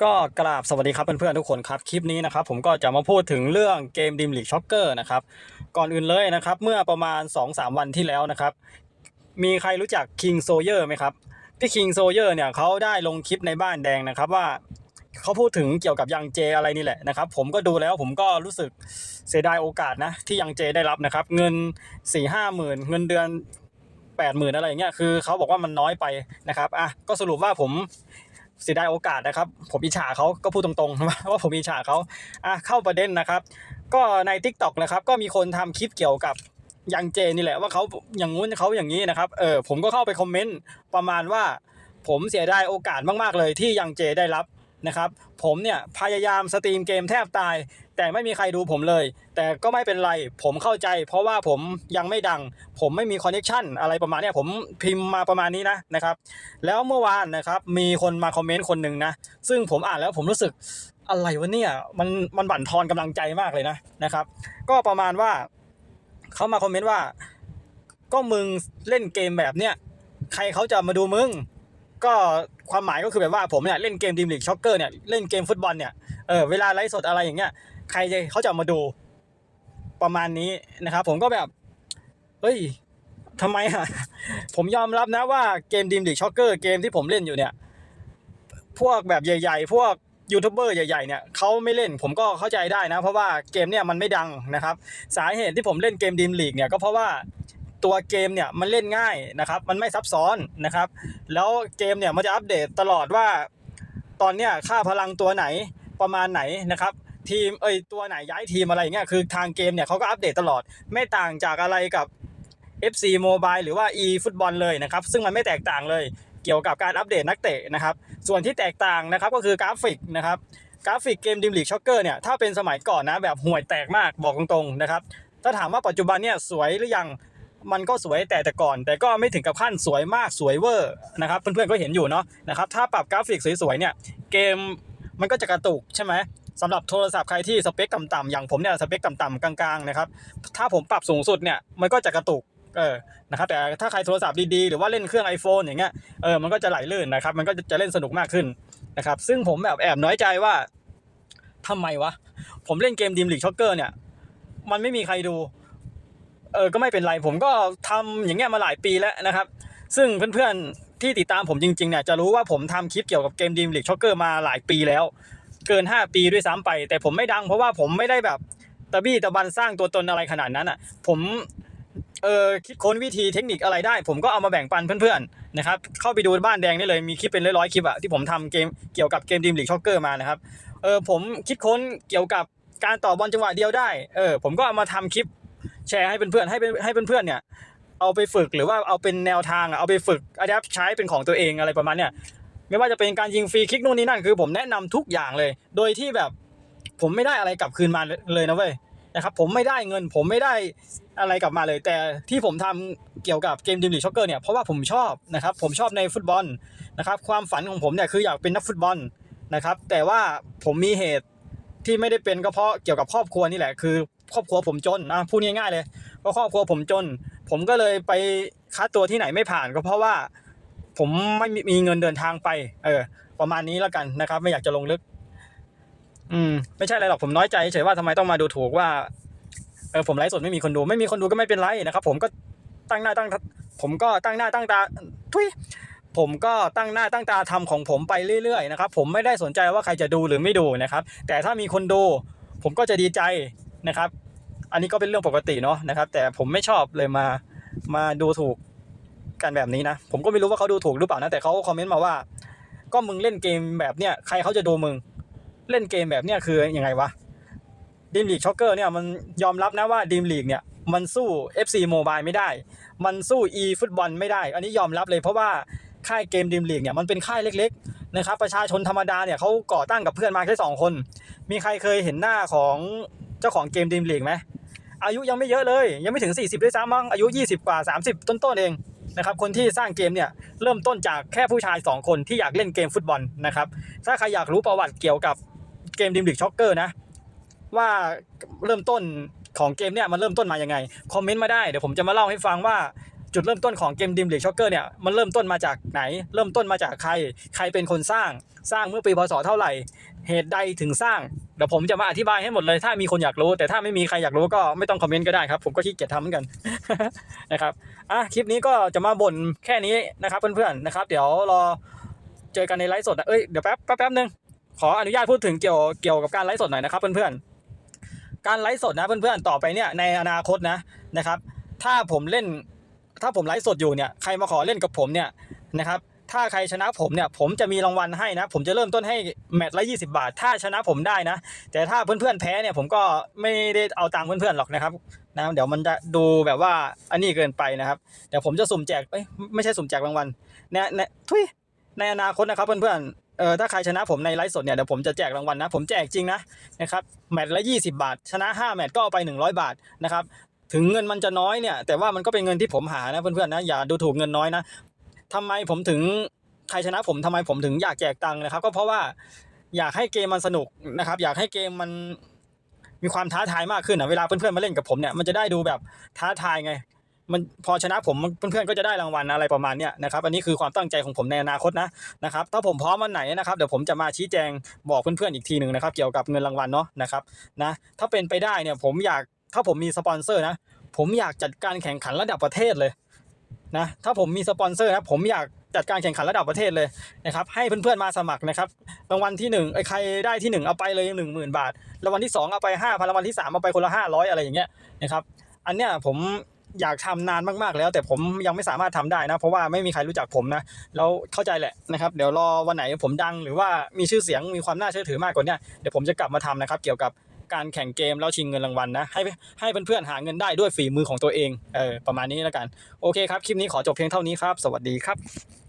ก็กราบสวัสดีครับเพื่อนๆทุกคนครับคลิปนี้นะครับผมก็จะมาพูดถึงเรื่องเกมดิมลีกช็อกเกอร์นะครับก่อนอื่นเลยนะครับเมื่อประมาณ 2-3 วันที่แล้วนะครับมีใครรู้จัก King Sawyer ไหมครับพี่ King Sawyer เนี่ยเขาได้ลงคลิปในบ้านแดงนะครับว่าเขาพูดถึงเกี่ยวกับยังเจอะไรนี่แหละนะครับผมก็ดูแล้วผมก็รู้สึกเสียดายโอกาสนะที่ยังเจได้รับนะครับเงิน4ี่ห้าหมื่นเงินเดือนแปดหมื่นอะไรอย่างเงี้ยคือเขาบอกว่ามันน้อยไปนะครับอะก็สรุปว่าผม เสียดายโอกาสนะครับ ผมอิจฉาเขาก็พูดตรงๆว่าผมอิจฉาเขาอะเข้าประเด็นนะครับ ก็ใน t ิ k t o k นะครับ ก็มีคนทำคลิปเกี่ยวกับยังเจนี่แหละว่าเขาอย่างงู้นเขาอย่างนี้นะครับเออผมก็เข้าไปคอมเมนต์ประมาณว่า ผมเสียดายโอกาสมากๆเลยที่ยังเจได้รับนะครับ ผมเนี่ยพยายามสตรีมเกมแทบตาย แต่ไม่มีใครดูผมเลย แต่ก็ไม่เป็นไรผมเข้าใจ เพราะว่าผมยังไม่ดัง ผมไม่มีคอนเนคชันอะไรประมาณนี้ผมพิมพ์มาประมาณนี้นะนะครับ แล้วเมื่อวานนะครับมีคนมาคอมเมนต์คนหนึ่งนะ ซึ่งผมอ่านแล้วผมรู้สึกอะไรวะเนี่ยมันมันบั่นทอนกำลังใจมากเลยนะนะครับ ก็ประมาณว่าเขามาคอมเมนต์ว่า ก็มึงเล่นเกมแบบเนี้ยใครเขาจะมาดูมึงก็ความหมายก็คือแบบว่าผมเนี่ยเล่นเกมดีมลีกช็อกเกอร์เนี่ยเล่นเกมฟุตบอลเนี่ยเออเวลาไลฟ์สดอะไรอย่างเงี้ย ใครจะเขาจะมาดูประมาณนี้นะครับ ผมก็แบบเฮ้ยทำไมอะ ผมยอมรับนะว่าเกมดีมลีกช็อกเกอร์เกมที่ผมเล่นอยู่เนี่ย พวกแบบใหญ่ๆ พวกยูทูบเบอร์ใหญ่ๆเนี่ยเขาไม่เล่นผมก็เข้าใจได้นะ เพราะว่าเกมเนี่ยมันไม่ดังนะครับ สาเหตุที่ผมเล่นเกมดีมลีกเนี่ยก็เพราะว่าตัวเกมเนี่ยมันเล่นง่ายนะครับ มันไม่ซับซ้อนนะครับ แล้วเกมเนี่ยมันจะอัปเดตตลอดว่า ตอนเนี้ยค่าพลังตัวไหนประมาณไหนนะครับ ทีมเอ้ยตัวไหนย้ายทีมอะไรอย่างเงี้ยคือทางเกมเนี่ยเขาก็อัปเดตตลอด ไม่ต่างจากอะไรกับ FC Mobile หรือว่า e ฟุตบอลเลยนะครับ ซึ่งมันไม่แตกต่างเลยเกี่ยวกับการอัปเดตนักเตะนะครับ ส่วนที่แตกต่างนะครับก็คือกราฟิกนะครับกราฟิกเกมดิมลีกช็อกเกอร์เนี่ยถ้าเป็นสมัยก่อนนะแบบห่วยแตกมากบอกตรงๆนะครับถ้าถามว่าปัจจุบันเนี่ยสวยหรือยังมันก็สวยแต่แต่ก่อน แต่ก็ไม่ถึงกับขั้นสวยมากสวยเวอร์นะครับเพื่อนๆก็เห็นอยู่เนาะนะครับถ้าปรับกราฟิกสวยๆเนี่ยเกมมันก็จะกระตุกใช่ไหม สำหรับโทรศัพท์ใครที่สเปคต่ำๆอย่างผมเนี่ยสเปคต่ำๆกลางๆนะครับถ้าผมปรับสูงสุดเนี่ยมันก็จะกระตุกเออนะครับแต่ถ้าใครโทรศัพท์ดีๆ หรือว่าเล่นเครื่อง iPhone อย่างเงี้ยเออมันก็จะไหลลื่นนะครับมันก็จะเล่นสนุกมากขึ้นนะครับซึ่งผมแบบแอบน้อยใจว่าทำไมวะ ผมเล่นเกมดีมลีกช็อกเกอร์เนี่ย มันไม่มีใครดู เออ ก็ไม่เป็นไร ผมก็ทำอย่างเงี้ยมาหลายปีแล้วนะครับ ซึ่งเพื่อนๆที่ติดตามผมจริงๆเนี่ยจะรู้ว่าผมทำคลิปเกี่ยวกับเกมดีมลีกช็อกเกอร์มาหลายปีแล้ว เกิน 5 ปีด้วยซ้ำไป แต่ผมไม่ดังเพราะว่าผมไม่ได้แบบตะบี้ตะบันสร้างตัวตนอะไรขนาดนั้นอะ ผมเออคิดค้นวิธีเทคนิคอะไรได้ ผมก็เอามาแบ่งปันเพื่อนๆนะครับเข้าไปดูบ้านแดงได้เลยมีคลิปเป็นร้อยๆคลิปอะที่ผมทำเกมเกี่ยวกับเกมดีมลีกช็อกเกอร์มานะครับเออผมคิดค้นเกี่ยวกับการต่อบอลจังหวะเดียวได้เออผมก็เอามาทำคลิปแชร์ให้เพื่อนๆให้ให้เพื่อนๆเนี่ยเอาไปฝึกหรือว่าเอาเป็นแนวทางเอาไปฝึกอัดแอปใช้เป็นของตัวเองอะไรประมาณเนี้ย ไม่ว่าจะเป็นการยิงฟรีคิกนู่นนี่นั่นคือผมแนะนำทุกอย่างเลย โดยที่แบบผมไม่ได้อะไรกลับคืนมาเลยนะเว้ยนะครับผมไม่ได้เงินผมไม่ได้อะไรกลับมาเลย แต่ที่ผมทำเกี่ยวกับเกมดิมลีช็อกเกอร์เนี่ยเพราะว่าผมชอบนะครับผมชอบในฟุตบอลนะครับความฝันของผมเนี่ยคืออยากเป็นนักฟุตบอลนะครับแต่ว่าผมมีเหตุที่ไม่ได้เป็นก็เพราะเกี่ยวกับครอบครัวนี่แหละคือ ครอบครัวผมจนนะพูดง่ายๆเลยเพราะครอบครัวผมจน ผมก็เลยไปคัดตัวที่ไหนไม่ผ่านก็เพราะว่า ผมไม่มีเงินเดินทางไป เออ ประมาณนี้แล้วกันนะครับ ไม่อยากจะลงลึก อืม ไม่ใช่อะไรหรอกผมน้อยใจเฉยว่าทำไมต้องมาดูถูกว่า เออผมไลฟ์สดไม่มีคนดู ไม่มีคนดูก็ไม่เป็นไรนะครับ ผมก็ตั้งหน้าตั้ง ผมก็ตั้งหน้าตั้งตา ทุยผมก็ตั้งหน้าตั้งตาทำของผมไปเรื่อยๆนะครับ ผมไม่ได้สนใจว่าใครจะดูหรือไม่ดูนะครับ แต่ถ้ามีคนดู ผมก็จะดีใจนะครับ อันนี้ก็เป็นเรื่องปกติเนาะนะครับ แต่ผมไม่ชอบเลยมามาดูถูก กันแบบนี้นะ ผมก็ไม่รู้ว่าเขาดูถูกหรือเปล่านะ แต่เขาคอมเมนต์มาว่า ก็มึงเล่นเกมแบบเนี้ยใครเขาจะดูมึง เล่นเกมแบบเนี้ยคือยังไงวะดีมลีกช็อกเกอร์เนี่ยมันยอมรับนะว่าดีมลีกเนี่ยมันสู้ FC Mobile ไม่ได้ มันสู้ e ฟุตบอลไม่ได้ อันนี้ยอมรับเลยเพราะว่าค่ายเกมดีมลีกเนี่ยมันเป็นค่ายเล็กๆนะครับประชาชนธรรมดาเนี่ยเขาก่อตั้งกับเพื่อนมาแค่สองคน มีใครเคยเห็นหน้าของเจ้าของเกมดีมลีกไหมอายุยังไม่เยอะเลย ยังไม่ถึง 40 ด้วยซ้ำมั้งอายุ 20 กว่า 30 ต้นๆเอง นะครับคนที่สร้างเกมเนี่ยเริ่มต้นจากแค่ผู้ชาย 2 คนที่อยากเล่นเกมฟุตบอลนะครับถ้าใครอยากรู้ประวัติเกี่ยวกับเกมดีมลีกช็อกเกอร์นะว่าเริ่มต้นของเกมเนี่ยมันเริ่มต้นมาอยังไงคอมเมนต์มาได้เดี๋ยวผมจะมาเล่าให้ฟังว่าจุดเริ่มต้นของเกมดิมหรือช็อกเกอร์เนี่ยมันเริ่มต้นมาจากไหน เริ่มต้นมาจากใคร ใครเป็นคนสร้าง สร้างเมื่อปีพศเท่าไหร่ เหตุใดถึงสร้าง เดี๋ยวผมจะมาอธิบายให้หมดเลย ถ้ามีคนอยากรู้ แต่ถ้าไม่มีใครอยากรู้ก็ไม่ต้องคอมเมนต์ก็ได้ครับ ผมก็ขี้เกียจทำเหมือนกัน นะครับอะคลิปนี้ก็จะมาบ่นแค่นี้นะครับเพื่อนๆนะครับ เดี๋ยวรอเจอกันในไลฟ์สดนะเอ้ยเดี๋ยวแป๊บแป๊บแป๊บนึงขออนุญาตพูดถึงเกี่ยวเกี่ยวกับการไลฟ์สดหน่อยนะครับเพื่อนๆการไลฟ์สดนะเพื่อนๆต่อไปเนี่ยในอนาคตนะนะครับ ถ้าผมเล่นถ้าผมไลฟ์สดอยู่เนี่ยใครมาขอเล่นกับผมเนี่ยนะครับ ถ้าใครชนะผมเนี่ยผมจะมีรางวัลให้นะ ผมจะเริ่มต้นให้แมตช์ละ20 บาท ถ้าชนะผมได้นะ แต่ถ้าเพื่อนๆแพ้เนี่ยผมก็ไม่ได้เอาตังค์เพื่อนๆหรอกนะครับนะเดี๋ยวมันจะดูแบบว่าอันนี้เกินไปนะครับเดี๋ยวผมจะสุ่มแจกเอ้ยไม่ใช่สุ่มแจกรางวัลในในทุยในอนาคตนะครับเพื่อนๆเออถ้าใครชนะผมในไลฟ์สดเนี่ยเดี๋ยวผมจะแจกรางวัลนะ ผมแจกจริงนะนะครับแมตช์ละ 20 บาท ชนะ 5 แมตช์ก็เอาไป 100 บาทนะครับถึงเงินมันจะน้อยเนี่ยแต่ว่ามันก็เป็นเงินที่ผมหานะเพื่อนๆนะอย่าดูถูกเงินน้อยนะ ทำไมผมถึงใครชนะผมทำไมผมถึงอยากแจกตังค์นะครับ ก็เพราะว่าอยากให้เกมมันสนุกนะครับ อยากให้เกมมันมีความท้าทายมากขึ้นอะเวลาเพื่อนๆมาเล่นกับผมเนี่ยมันจะได้ดูแบบท้าทายไง มันพอชนะผมเพื่อนๆก็จะได้รางวัลอะไรประมาณเนี้ยนะครับอันนี้คือความตั้งใจของผมในอนาคตนะนะครับถ้าผมพร้อมวันไหนนะครับเดี๋ยวผมจะมาชี้แจงบอกเพื่อนๆอีกทีหนึ่งนะครับ เกี่ยวกับเงินรางวัลเนาะนะครับนะถ้าเป็นไปได้เนี่ยผมอยากถ้าผมมีสปอนเซอร์นะผมอยากจัดการแข่งขันระดับประเทศเลย นะถ้าผมมีสปอนเซอร์นะผมอยากจัดการแข่งขันระดับประเทศเลยนะครับให้เพื่อนๆมาสมัครนะครับรางวัลที่หนึ่งไอ้ใครได้ที่หนึ่งเอาไปเลยหนึ่งหมื่นบาทรางวัลที่สองเอาไปห้าพันรางวัลที่สามเอาไปคนละห้าร้อยอะไรอย่างเงี้ยนะครับอันเนี้ยผมอยากทำนานมากๆแล้ว แต่ผมยังไม่สามารถทำได้นะ เพราะว่าไม่มีใครรู้จักผมนะแล้วเข้าใจแหละนะครับ เดี๋ยวรอวันไหนผมดังหรือว่ามีชื่อเสียงมีความน่าเชื่อถือมากกว่านี้เดี๋ยวผมจะกลับมาทำนะครับ เกี่ยวกับ การแข่งเกมแล้วชิงเงินรางวัลนะ ให้ให้เพื่อนๆหาเงินได้ด้วยฝีมือของตัวเองเออประมาณนี้แล้วกัน โอเคครับ คลิปนี้ขอจบเพียงเท่านี้ครับ สวัสดีครับ